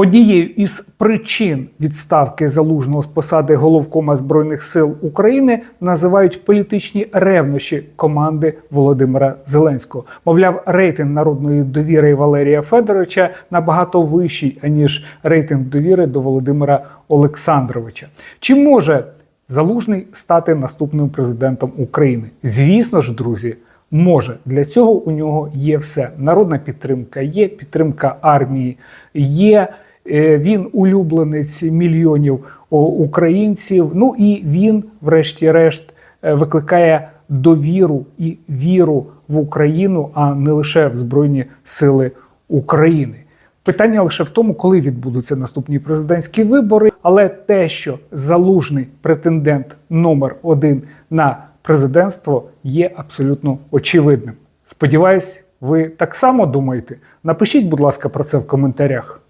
Однією із причин відставки залужного з посади головкома збройних сил України називають політичні ревнощі команди Володимира Зеленського. Мовляв, рейтинг народної довіри Валерія Федоровича набагато вищий аніж рейтинг довіри до Володимира Олександровича. Чи може залужний стати наступним президентом України? Звісно ж, друзі. Може для цього у нього є все. Народна підтримка, є підтримка армії, є він улюбленець мільйонів українців. Ну і він, врешті-решт, е, викликає довіру і віру в Україну, а не лише в Збройні Сили України. Питання лише в тому, коли відбудуться наступні президентські вибори. Але те, що залужний претендент номер один на президентство, є абсолютно очевидним. Сподіваюсь, ви так само думаєте. Напишіть, будь ласка, про це в коментарях.